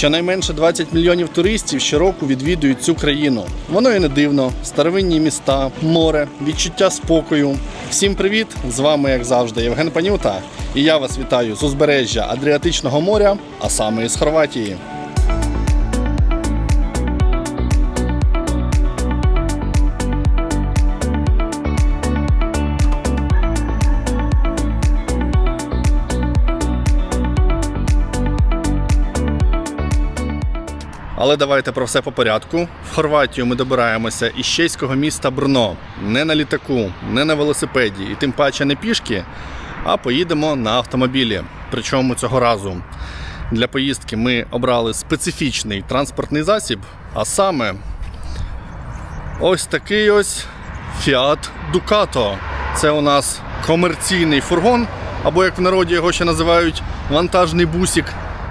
Щонайменше 20 мільйонів туристів щороку відвідують цю країну. Воно і не дивно. Старовинні міста, море, відчуття спокою. Всім привіт! З вами, як завжди, Євген Панюта. І я вас вітаю з узбережжя Адріатичного моря, а саме із Хорватії. Але давайте про все по порядку. В Хорватію ми добираємося із чеського міста Брно. Не на літаку, не на велосипеді, і тим паче не пішки, а поїдемо на автомобілі. Причому цього разу для поїздки ми обрали специфічний транспортний засіб, а саме ось такий ось Fiat Ducato. Це у нас комерційний фургон, або як в народі його ще називають вантажний бусик.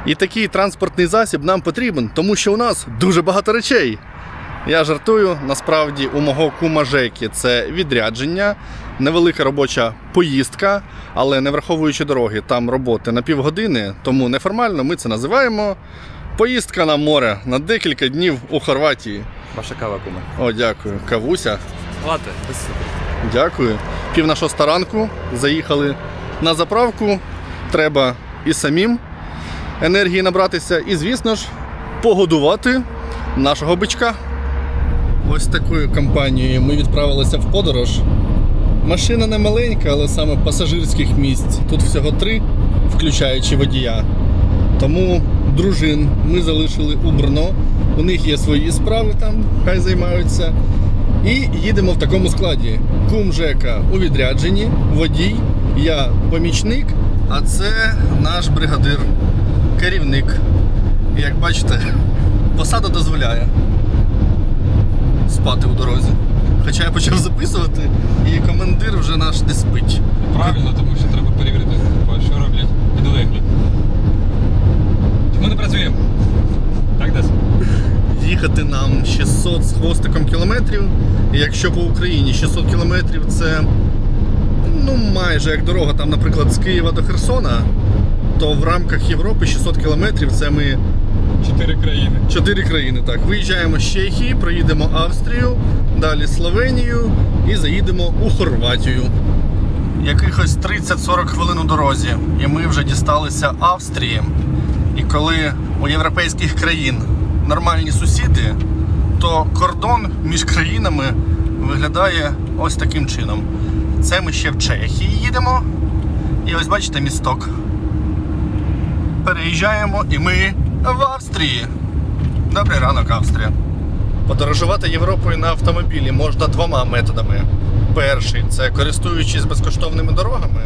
І такий транспортний засіб нам потрібен, тому що у нас дуже багато речей. Я жартую, насправді у мого кума Жеки це відрядження, невелика робоча поїздка, але не враховуючи дороги, там роботи на півгодини, тому неформально ми це називаємо поїздка на море на декілька днів у Хорватії. Ваша кава куме. О, дякую. Кавуся. Лате, без цукру. Дякую. Пів на шоста ранку заїхали на заправку. Треба і самим енергії набратися, і, звісно ж, погодувати нашого бичка. Ось такою компанією ми відправилися в подорож. Машина не маленька, але саме пасажирських місць. Тут всього три, включаючи водія. Тому дружин ми залишили у Брно. У них є свої справи там, хай займаються. І їдемо в такому складі: кум Жека у відрядженні, водій, я помічник, а це наш бригадир, керівник. І як бачите, посада дозволяє спати у дорозі. Хоча я почав записувати, і командир вже наш не спить. Правильно, тому що треба перевірити, що роблять підлеглі. Ми не працюємо. Так, Дес? Їхати нам 600 з хвостиком кілометрів. І якщо по Україні 600 кілометрів це ну майже як дорога, там, наприклад, з Києва до Херсона, то в рамках Європи 600 кілометрів це ми Чотири країни. чотири країни. Так, виїжджаємо з Чехії, проїдемо Австрію, далі Словенію і заїдемо у Хорватію. Якихось 30-40 хвилин у дорозі, і ми вже дісталися Австрії. І коли у європейських країн нормальні сусіди, то кордон між країнами виглядає ось таким чином. Це ми ще в Чехії їдемо. І ось бачите місток. Переїжджаємо і ми в Австрії. Добрий ранок, Австрія. Подорожувати Європою на автомобілі можна двома методами. Перший це користуючись безкоштовними дорогами,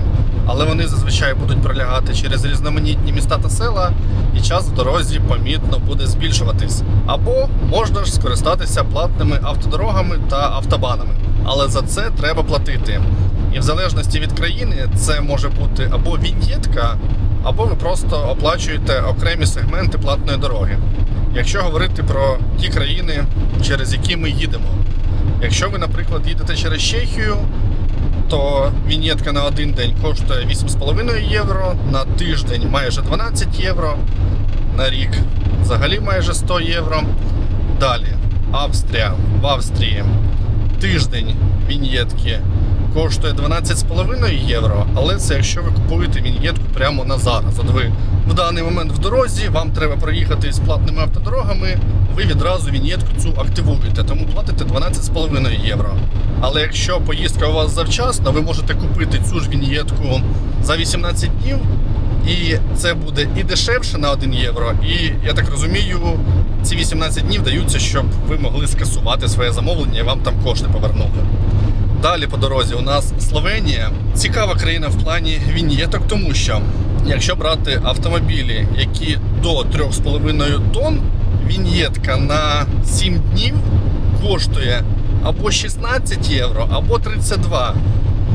але вони зазвичай будуть пролягати через різноманітні міста та села, і час в дорозі помітно буде збільшуватись. Або можна ж скористатися платними автодорогами та автобанами. Але за це треба платити. І в залежності від країни це може бути або віньєтка, або ви просто оплачуєте окремі сегменти платної дороги. Якщо говорити про ті країни, через які ми їдемо. Якщо ви, наприклад, їдете через Чехію, то вінєтка на один день коштує 8,5 євро, на тиждень майже 12 євро, на рік взагалі майже 100 євро. Далі Австрія. В Австрії тиждень вінєтки коштує 12,5 євро, але це якщо ви купуєте вінєтку прямо на зараз. От ви в даний момент в дорозі, вам треба проїхати з платними автодорогами, ви відразу вінєтку цю активуєте, тому платите 12,5 євро. Але якщо поїздка у вас завчасно, ви можете купити цю ж вінєтку за 18 днів. І це буде і дешевше на 1 євро. І я так розумію, ці 18 днів даються, щоб ви могли скасувати своє замовлення і вам там кошти повернули. Далі по дорозі у нас Словенія. Цікава країна в плані вінєток, тому що якщо брати автомобілі, які до 3,5 тонн, вінєтка на 7 днів коштує або 16 євро, або 32.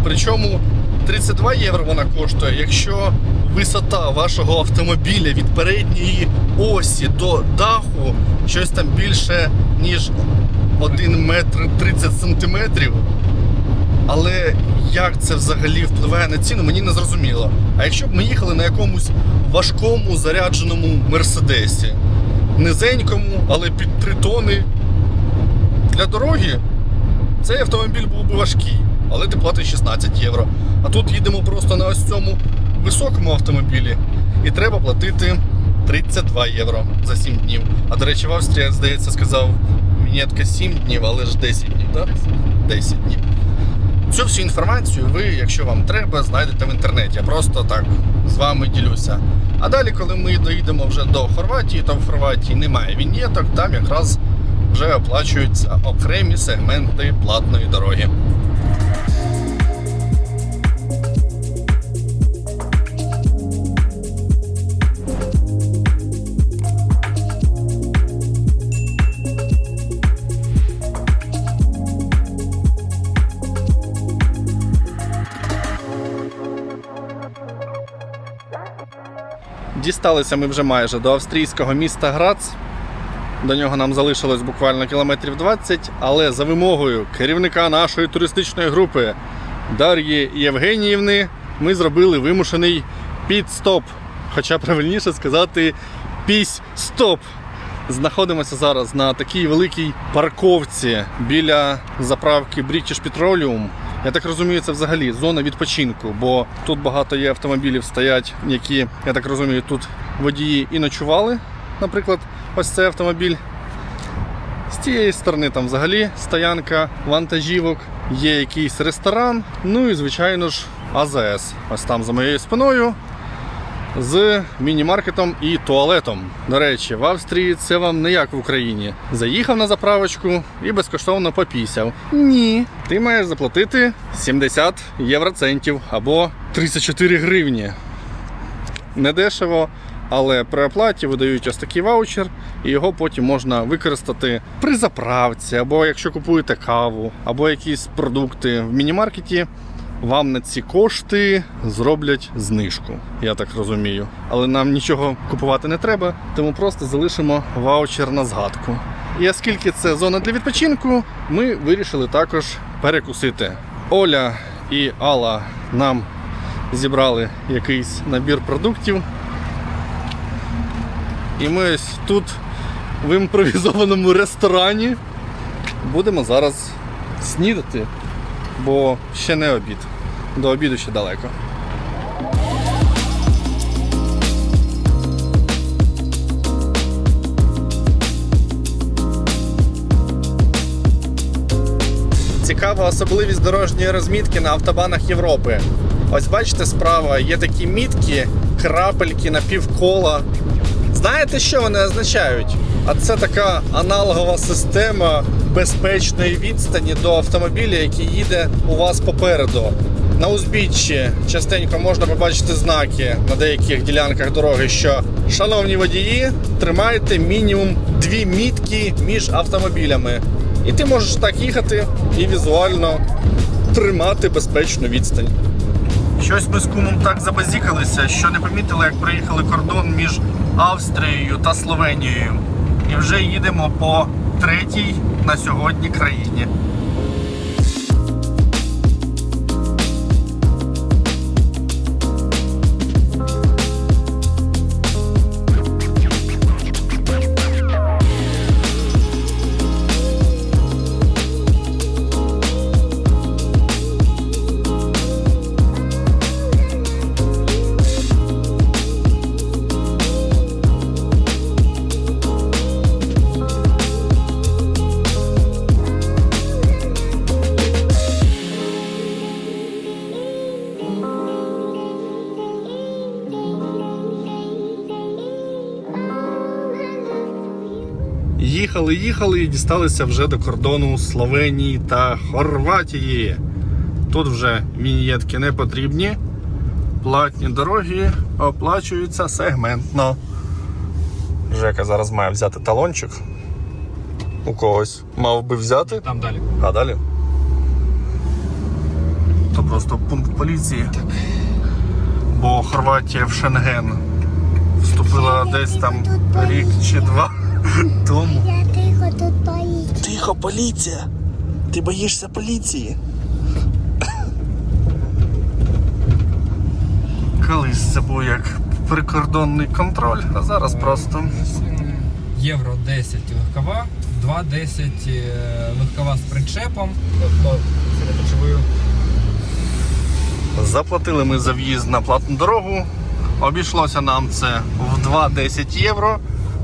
Причому 32 євро вона коштує, якщо висота вашого автомобіля від передньої осі до даху щось там більше, ніж 1 метр 30 сантиметрів. Але як це взагалі впливає на ціну, мені не зрозуміло. А якщо б ми їхали на якомусь важкому зарядженому мерседесі, низенькому, але під 3 тони. Для дороги цей автомобіль був би важкий, але ти платиш 16 євро. А тут їдемо просто на ось цьому високому автомобілі, і треба платити 32 євро за 7 днів. А до речі, в Австрії, здається, сказав мінетка 7 днів, але ж 10 днів, так? 10 днів. Цю всю інформацію ви, якщо вам треба, знайдете в інтернеті. Я просто так з вами ділюся. А далі, коли ми доїдемо вже до Хорватії, то в Хорватії немає вінєток, там якраз вже оплачуються окремі сегменти платної дороги. Дісталися ми вже майже до австрійського міста Грац. До нього нам залишилось буквально кілометрів 20, але за вимогою керівника нашої туристичної групи Дар'ї Євгеніївни ми зробили вимушений підстоп. Хоча правильніше сказати пісь-стоп. Знаходимося зараз на такій великій парковці біля заправки British Petroleum. Я так розумію, це взагалі зона відпочинку, бо тут багато є автомобілів стоять, які, я так розумію, тут водії і ночували. Наприклад, ось цей автомобіль. З цієї сторони там взагалі стоянка вантажівок, є якийсь ресторан, ну і звичайно ж АЗС. Ось там за моєю спиною з міні-маркетом і туалетом. До речі, в Австрії це вам не як в Україні. Заїхав на заправочку і безкоштовно попісяв. Ні, ти маєш заплатити 70 євроцентів або 34 гривні. Недешево, але при оплаті видають ось такий ваучер, і його потім можна використати при заправці, або якщо купуєте каву, або якісь продукти в міні-маркеті. Вам на ці кошти зроблять знижку, я так розумію. Але нам нічого купувати не треба, тому просто залишимо ваучер на згадку. І оскільки це зона для відпочинку, ми вирішили також перекусити. Оля і Алла нам зібрали якийсь набір продуктів. І ми ось тут в імпровізованому ресторані будемо зараз снідати, бо ще не обід. До обіду ще далеко. Цікава особливість дорожньої розмітки на автобанах Європи. Ось бачите, справа є такі мітки, крапельки на півкола. Знаєте, що вони означають? А це така аналогова система безпечної відстані до автомобіля, який їде у вас попереду. На узбіччі частенько можна побачити знаки на деяких ділянках дороги, що шановні водії, тримайте мінімум дві мітки між автомобілями. І ти можеш так їхати і візуально тримати безпечну відстань. Щось ми з кумом так забазікалися, що не помітили, як приїхали кордон між Австрією та Словенією. І вже їдемо по третій на сьогодні країні. Їхали, їхали і дісталися вже до кордону Словенії та Хорватії. Тут вже віньєтки не потрібні. Платні дороги оплачуються сегментно. Жека зараз має взяти талончик. У когось мав би взяти. Там далі. А далі? То просто пункт поліції. Бо Хорватія в Шенген вступила десь там рік чи два тому. Я тихо тут боїться. Тихо, поліція! Ти боїшся поліції? Колись це був як прикордонний контроль, а зараз просто євро 10 легкова, 2,10 е, легкова з причепом. Заплатили ми за в'їзд на платну дорогу. Обійшлося нам це в 2,10 євро,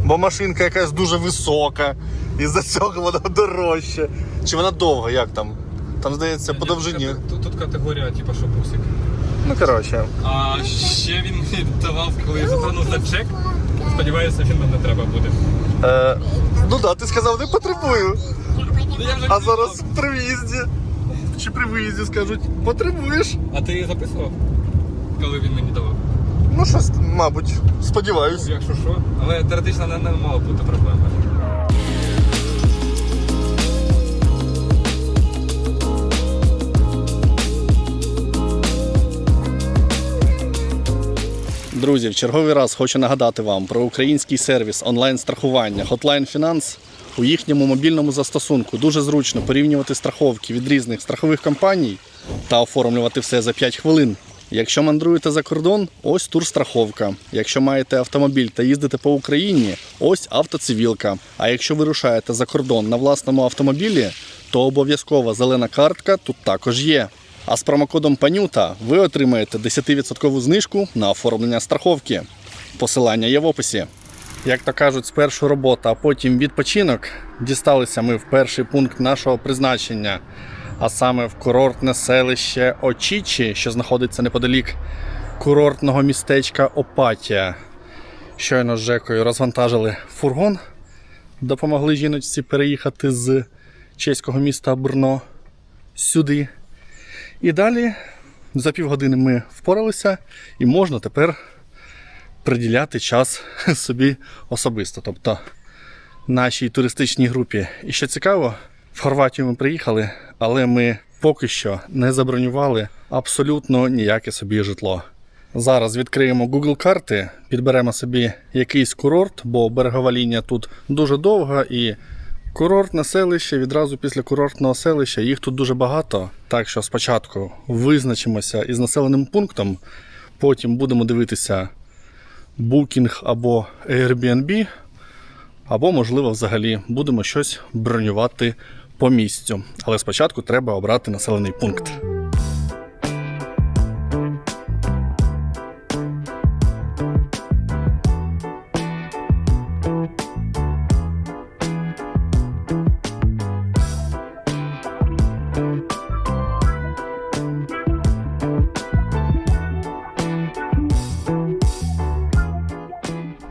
бо машинка якась дуже висока, і за цього вона дорожча. Чи вона довга, як там? Там, здається, по довжині. Тут, тут категорія, типу, що бусик. Ну, коротше. А ще він мені давав, коли я затягнув за чек. Сподіваюся, він нам не треба буде. Е, ну так, ти сказав, не потребую. Ну, я вже А зараз при в'їзді. Чи при виїзді скажуть, потребуєш. А ти записував? Коли він мені давав? Ну, щось, мабуть, сподіваюсь. Якщо що. Але теоретично не, не мало бути проблеми. Друзі, в черговий раз хочу нагадати вам про український сервіс онлайн-страхування Hotline Finance. У їхньому мобільному застосунку дуже зручно порівнювати страховки від різних страхових компаній та оформлювати все за 5 хвилин. Якщо мандруєте за кордон, ось турстраховка. Якщо маєте автомобіль та їздите по Україні, ось автоцивілка. А якщо вирушаєте за кордон на власному автомобілі, то обов'язкова зелена картка тут також є. А з промокодом Панюта ви отримаєте 10% знижку на оформлення страховки. Посилання є в описі. Як то кажуть, спершу робота, а потім відпочинок. Дісталися ми в перший пункт нашого призначення, а саме в курортне селище Очічі, що знаходиться неподалік курортного містечка Опатія. Щойно з Жекою розвантажили фургон, допомогли жіночці переїхати з чеського міста Брно сюди. І далі за півгодини ми впоралися і можна тепер приділяти час собі особисто, тобто нашій туристичній групі. І що цікаво, в Хорватію ми приїхали, але ми поки що не забронювали абсолютно ніяке собі житло. Зараз відкриємо Google карти, підберемо собі якийсь курорт, бо берегова лінія тут дуже довга і курортне селище відразу після курортного селища їх тут дуже багато. Так що спочатку визначимося із населеним пунктом, потім будемо дивитися Booking або Airbnb, або, можливо, взагалі будемо щось бронювати по місцю. Але спочатку треба обрати населений пункт.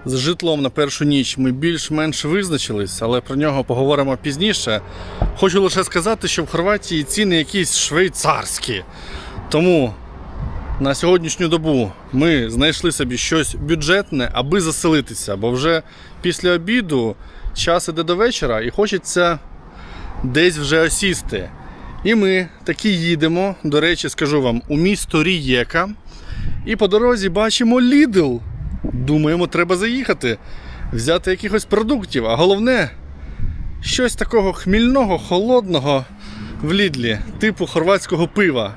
З житлом на першу ніч ми більш-менш визначились, але про нього поговоримо пізніше. Хочу лише сказати, що в Хорватії ціни якісь швейцарські. Тому на сьогоднішню добу ми знайшли собі щось бюджетне, аби заселитися, бо вже після обіду час іде до вечора і хочеться десь вже осісти. І ми таки їдемо, до речі, скажу вам, у місто Рієка. І по дорозі бачимо Lidl. Думаємо, треба заїхати, взяти якихось продуктів, а головне, щось такого хмільного, холодного в Лідлі, типу хорватського пива.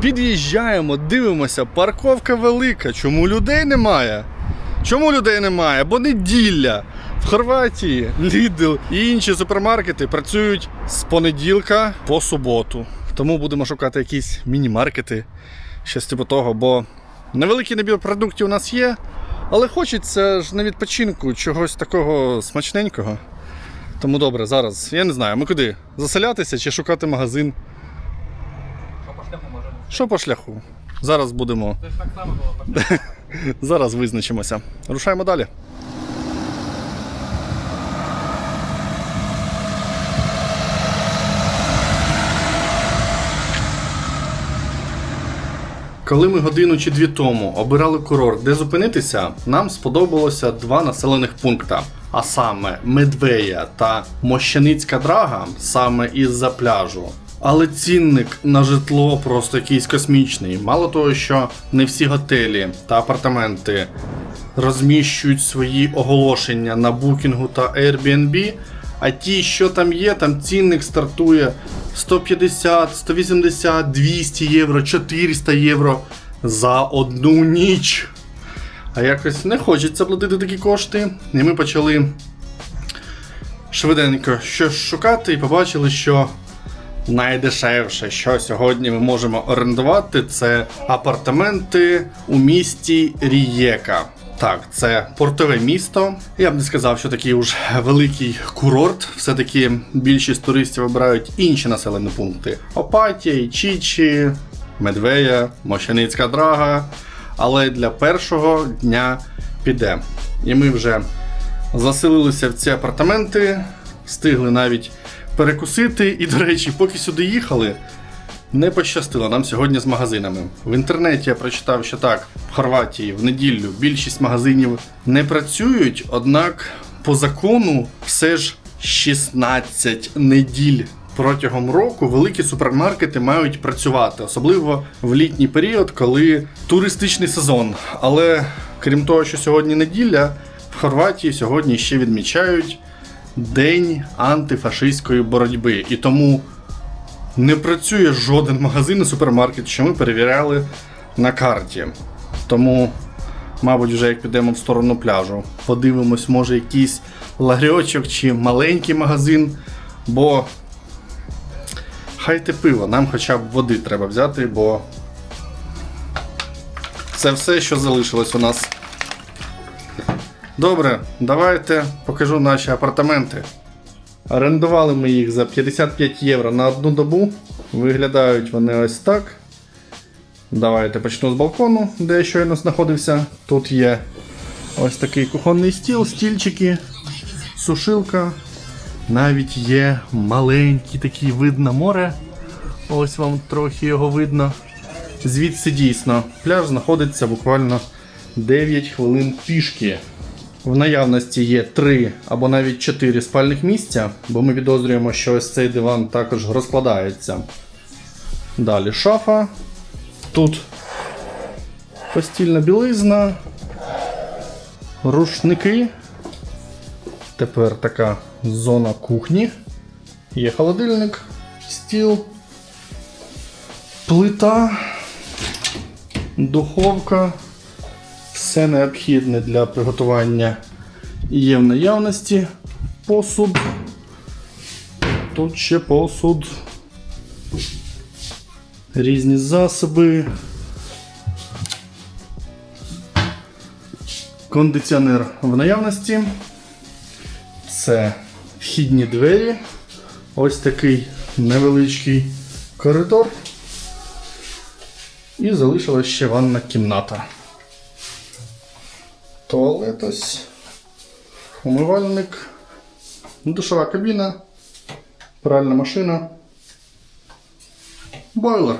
Під'їжджаємо, дивимося, парковка велика. Чому людей немає? Чому людей немає? Бо неділя. В Хорватії Lidl і інші супермаркети працюють з понеділка по суботу. Тому будемо шукати якісь міні-маркети, щось типу того, бо невеликий набір продуктів у нас є, але хочеться ж на відпочинку чогось такого смачненького. Тому добре, зараз, я не знаю, ми куди? Заселятися чи шукати магазин? Що по шляху може? Що по шляху? Зараз будемо. Це ж так само було. Зараз визначимося. Рушаємо далі. Коли ми годину чи дві тому обирали курорт, де зупинитися, нам сподобалося два населених пункта. А саме Медвея та Мощаницька драга саме із-за пляжу. Але цінник на житло просто якийсь космічний. Мало того, що не всі готелі та апартаменти розміщують свої оголошення на букінгу та Airbnb, а ті, що там є, там цінник стартує 150, 180, 200 євро, 400 євро за одну ніч. А якось не хочеться платити такі кошти. І ми почали швиденько щось шукати і побачили, що найдешевше, що сьогодні ми можемо орендувати, це апартаменти у місті Рієка. Так, це портове місто. Я б не сказав, що такий уж великий курорт. Все-таки більшість туристів обирають інші населені пункти: Опатія, Ічічі, Медвея, Мощаницька Драга. Але для першого дня піде. І ми вже заселилися в ці апартаменти, встигли навіть перекусити. І, до речі, поки сюди їхали, не пощастило нам сьогодні з магазинами. В інтернеті я прочитав, що так, в Хорватії в неділю більшість магазинів не працюють, однак по закону все ж 16 неділь. Протягом року великі супермаркети мають працювати, особливо в літній період, коли туристичний сезон. Але крім того, що сьогодні неділя, в Хорватії сьогодні ще відмічають День антифашистської боротьби. І тому не працює жоден магазин і супермаркет, що ми перевіряли на карті. Тому, мабуть, вже як підемо в сторону пляжу, подивимось, може, якийсь лагрьочок чи маленький магазин, бо хай те пиво, нам хоча б води треба взяти, бо це все, що залишилось у нас. Добре, давайте покажу наші апартаменти. Орендували ми їх за 55 євро на одну добу. Виглядають вони ось так. Давайте почну з балкону, де я щойно знаходився. Тут є ось такий кухонний стіл, стільчики, сушилка. Навіть є маленький такий вид на море. Ось вам трохи його видно. Звідси дійсно пляж знаходиться буквально 9 хвилин пішки. В наявності є 3 або навіть 4 спальних місця, бо ми підозрюємо, що ось цей диван також розкладається. Далі шафа. Тут постільна білизна, рушники. Тепер така зона кухні. Є холодильник, стіл, плита, духовка. Все необхідне для приготування є в наявності. Посуд. Тут ще посуд. Різні засоби. Кондиціонер в наявності. Це вхідні двері. Ось такий невеличкий коридор. І залишилась ще ванна кімната. Туалет ось, умивальник, душова кабіна, пральна машина, бойлер.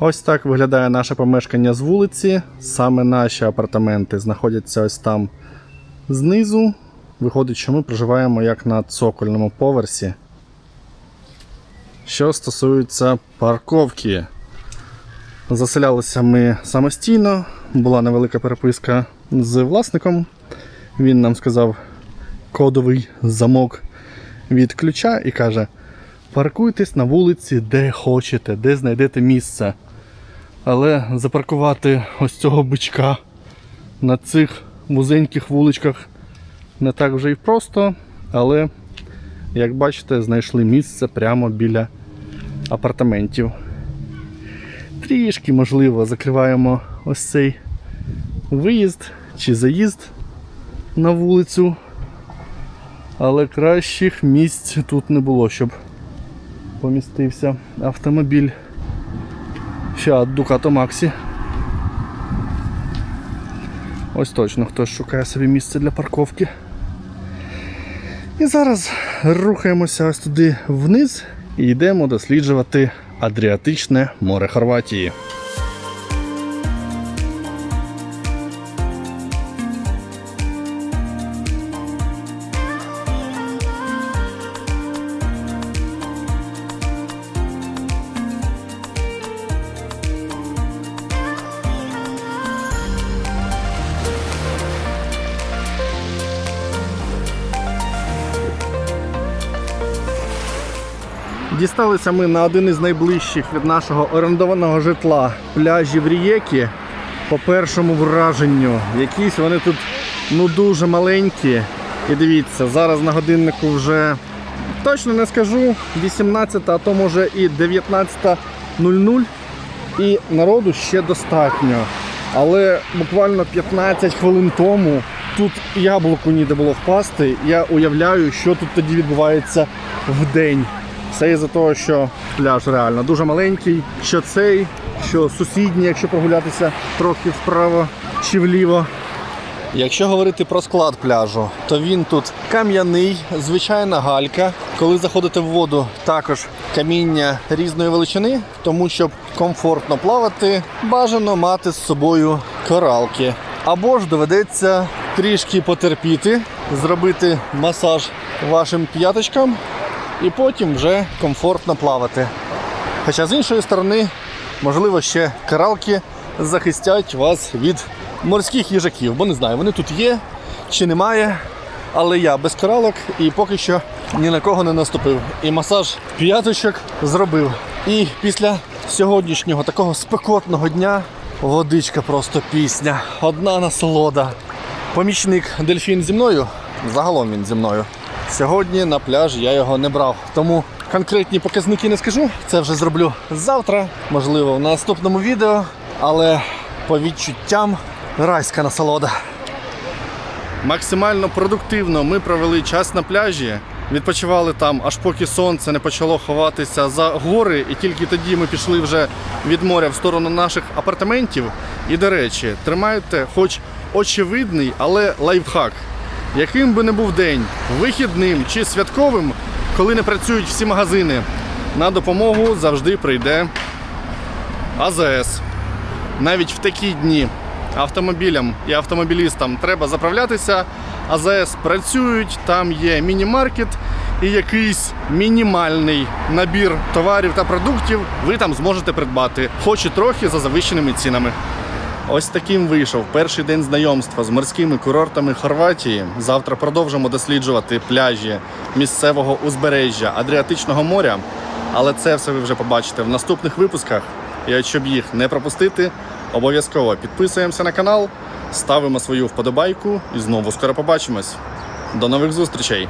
Ось так виглядає наше помешкання з вулиці. Саме наші апартаменти знаходяться ось там знизу. Виходить, що ми проживаємо як на цокольному поверсі. Що стосується парковки, заселялися ми самостійно, була невелика переписка з власником. Він нам сказав кодовий замок від ключа і каже: паркуйтесь на вулиці, де хочете, де знайдете місце. Але запаркувати ось цього бичка на цих вузеньких вуличках не так вже й просто, але, як бачите, знайшли місце прямо біля апартаментів. Трішки, можливо, закриваємо ось цей виїзд чи заїзд на вулицю. Але кращих місць тут не було, щоб помістився автомобіль Fiat Ducato Maxi. Ось точно хтось шукає собі місце для парковки. І зараз рухаємося ось туди вниз і йдемо досліджувати Адріатичне море Хорватії. Дісталися ми на один із найближчих від нашого орендованого житла пляжів Рієкі. По першому враженню, якісь вони тут ну дуже маленькі, І дивіться, зараз на годиннику вже точно не скажу 18, а то може і 19.00. І народу ще достатньо. Але буквально 15 хвилин тому тут яблуку ніде було впасти. Я уявляю, що тут тоді відбувається в день. Це із-за того, що пляж реально дуже маленький, що цей, що сусідній, якщо прогулятися трохи вправо чи вліво. Якщо говорити про склад пляжу, то він тут кам'яний, звичайна галька. Коли заходите в воду, також каміння різної величини, тому щоб комфортно плавати, бажано мати з собою коралки. Або ж доведеться трішки потерпіти, зробити масаж вашим п'яточкам і потім вже комфортно плавати. Хоча з іншої сторони, можливо, ще коралки захистять вас від морських їжаків, бо не знаю, вони тут є чи немає. Але я без коралок і поки що ні на кого не наступив. І масаж п'яточок зробив. І після сьогоднішнього такого спекотного дня водичка просто пісня. Одна насолода. Помічник дельфін зі мною, загалом він зі мною. Сьогодні на пляж я його не брав. Тому конкретні показники не скажу. Це вже зроблю завтра, можливо, в наступному відео. Але по відчуттям райська насолода. Максимально продуктивно ми провели час на пляжі. Відпочивали там, аж поки сонце не почало ховатися за гори, і тільки тоді ми пішли вже від моря в сторону наших апартаментів. І до речі, тримайте хоч очевидний, але лайфхак. Яким би не був день, вихідним чи святковим, коли не працюють всі магазини, на допомогу завжди прийде АЗС. Навіть в такі дні автомобілям і автомобілістам треба заправлятися. АЗС працюють, там є міні-маркет і якийсь мінімальний набір товарів та продуктів ви там зможете придбати, хоч і трохи за завищеними цінами. Ось таким вийшов перший день знайомства з морськими курортами Хорватії. Завтра продовжимо досліджувати пляжі місцевого узбережжя Адріатичного моря. Але це все ви вже побачите в наступних випусках. І щоб їх не пропустити, обов'язково підписуємося на канал, ставимо свою вподобайку і знову скоро побачимось. До нових зустрічей!